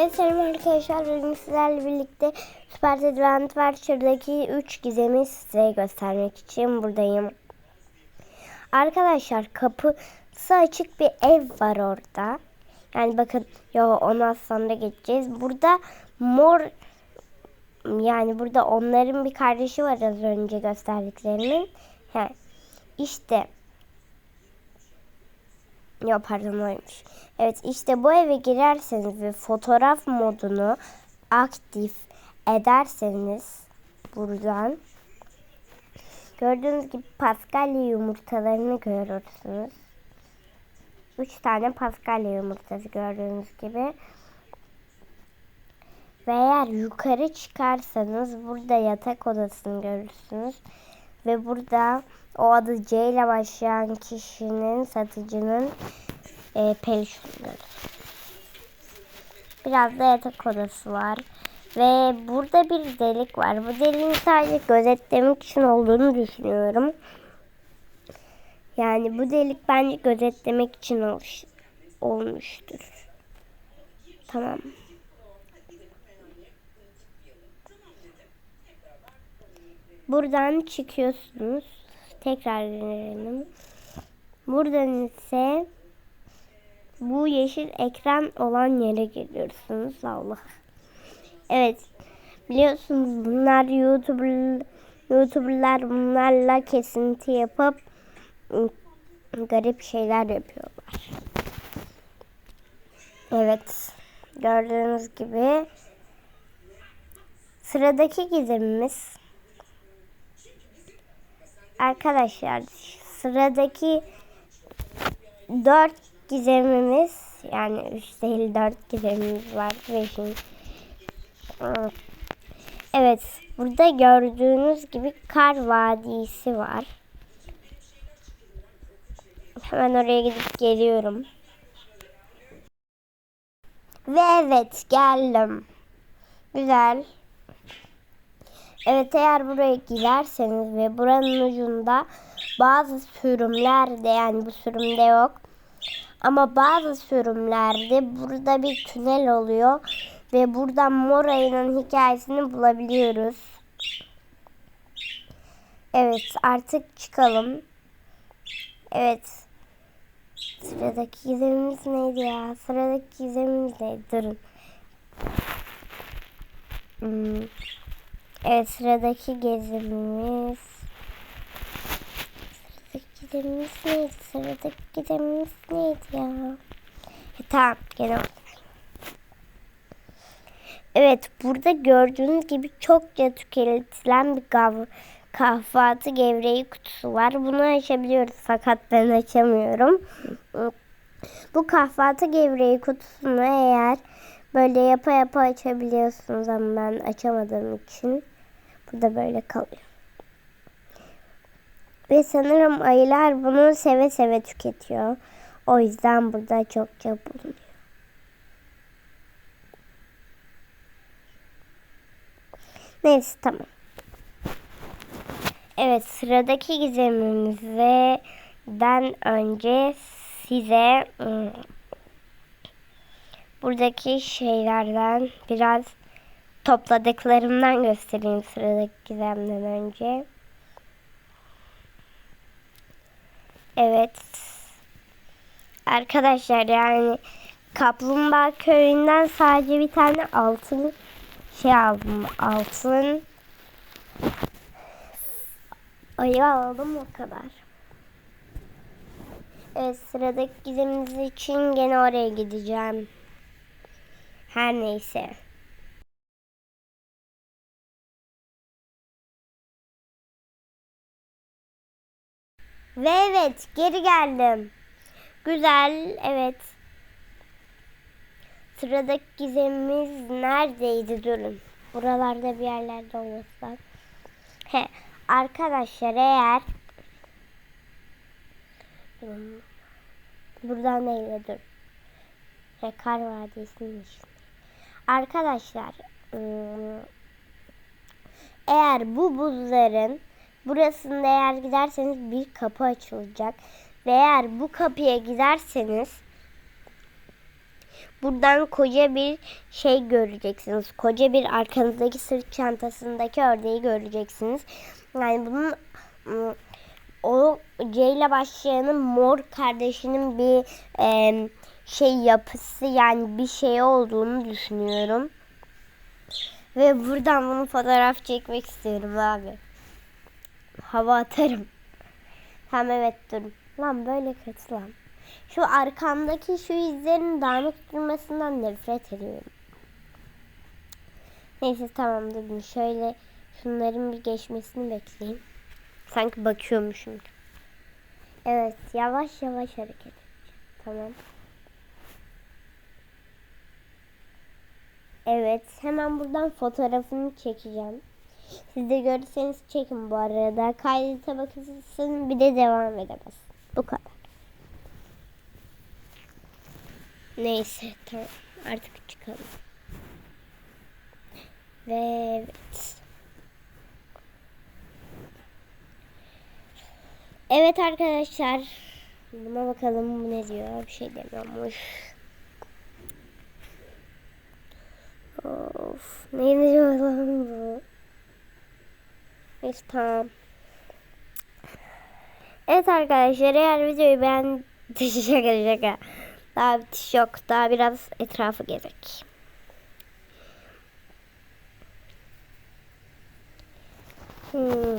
Evet selam arkadaşlar. Bugün sizlerle birlikte Süper Adventure'daki 3 gizemi size göstermek için buradayım. Arkadaşlar kapısı açık bir ev var orada. Yani bakın yo ondan sonra geçeceğiz. Burada mor yani burada onların bir kardeşi var az önce gösterdiklerimin. He. İşte Yok pardon oymuş. Evet işte bu eve girerseniz ve fotoğraf modunu aktif ederseniz buradan gördüğünüz gibi paskalya yumurtalarını görürsünüz. 3 tane paskalya yumurtası gördüğünüz gibi. Ve eğer yukarı çıkarsanız burada yatak odasını görürsünüz. Ve burada o adı C ile başlayan kişinin satıcının e, peluşları. Biraz da yatak odası var. Ve burada bir delik var. Bu deliğin sadece gözetlemek için olduğunu düşünüyorum. Yani bu delik bence gözetlemek için olmuş, olmuştur. Tamam. Buradan çıkıyorsunuz. Tekrar görelim. Buradan ise bu yeşil ekran olan yere geliyorsunuz. Allah. Evet. Biliyorsunuz bunlar YouTuber YouTuber'lar bunlarla kesinti yapıp ıı, garip şeyler yapıyorlar. Evet. Gördüğünüz gibi sıradaki gizemimiz Arkadaşlar sıradaki dört gizemimiz yani üç değil dört gizemimiz var. Beşin. Evet burada gördüğünüz gibi kar vadisi var. Hemen oraya gidip geliyorum. Ve evet geldim. Güzel. Evet eğer buraya girerseniz ve buranın ucunda bazı sürümlerde yani bu sürümde yok. Ama bazı sürümlerde burada bir tünel oluyor ve buradan Moray'ın hikayesini bulabiliyoruz. Evet artık çıkalım. Evet. Sıradaki gizemimiz neydi ya? Sıradaki gizemimiz neydi? Durun. Hmm. Evet sıradaki gezimiz. Sıradaki gezimiz neydi? Sıradaki gezimiz neydi ya? E, tamam gene Evet burada gördüğünüz gibi çokça tüketilen bir kav kahvaltı gevreği kutusu var. Bunu açabiliyoruz fakat ben açamıyorum. Bu kahvaltı gevreği kutusunu eğer böyle yapa yapa açabiliyorsunuz ama ben açamadığım için burada böyle kalıyor. Ve sanırım ayılar bunu seve seve tüketiyor. O yüzden burada çokça bulunuyor. Neyse tamam. Evet sıradaki gizemimizden önce size ıı, buradaki şeylerden biraz topladıklarımdan göstereyim sıradaki gizemden önce. Evet. Arkadaşlar yani Kaplumbağa köyünden sadece bir tane altın şey aldım. Altın ayı aldım o kadar. Evet sıradaki gizemimiz için gene oraya gideceğim. Her neyse. Ve evet geri geldim. Güzel evet. Sıradaki gizemimiz neredeydi durun. Buralarda bir yerlerde olması lazım. He, arkadaşlar eğer buradan neyle dur. He, kar vadisinin içinde. Arkadaşlar ıı, eğer bu buzların burasında eğer giderseniz bir kapı açılacak. Ve eğer bu kapıya giderseniz buradan koca bir şey göreceksiniz. Koca bir arkanızdaki sırt çantasındaki ördeği göreceksiniz. Yani bunun ım, o C ile başlayanın mor kardeşinin bir em, şey yapısı yani bir şey olduğunu düşünüyorum. Ve buradan bunu fotoğraf çekmek istiyorum abi. Hava atarım. Hem evet dur. Lan böyle kötü lan. Şu arkamdaki şu izlerin dağınık durmasından nefret ediyorum. Neyse tamam durun. Şöyle şunların bir geçmesini bekleyin. Sanki bakıyormuşum. Evet yavaş yavaş hareket edeceğim. Tamam. Evet hemen buradan fotoğrafını çekeceğim. Siz de görürseniz çekin bu arada. Kaydete bakılsın bir de devam edemez. Bu kadar. Neyse tamam artık çıkalım. Ve evet. Evet arkadaşlar. Buna bakalım bu ne diyor. Bir şey demiyormuş. Of. Ne diyor lan bu? Neyse tamam. Evet arkadaşlar eğer videoyu beğen... şaka şaka. Daha bitiş yok. Daha biraz etrafı gezek. Hmm.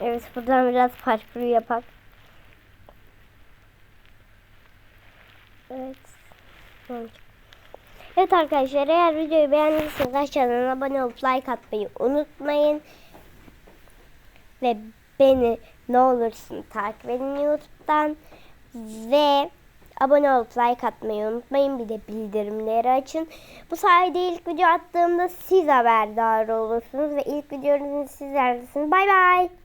Evet buradan biraz parkuru yapak. Evet. Evet. Evet arkadaşlar eğer videoyu beğendiyseniz aşağıdan abone olup like atmayı unutmayın. Ve beni ne olursun takip edin YouTube'dan. Ve abone olup like atmayı unutmayın. Bir de bildirimleri açın. Bu sayede ilk video attığımda siz haberdar olursunuz. Ve ilk videonuzu siz izlersiniz. Bay bay.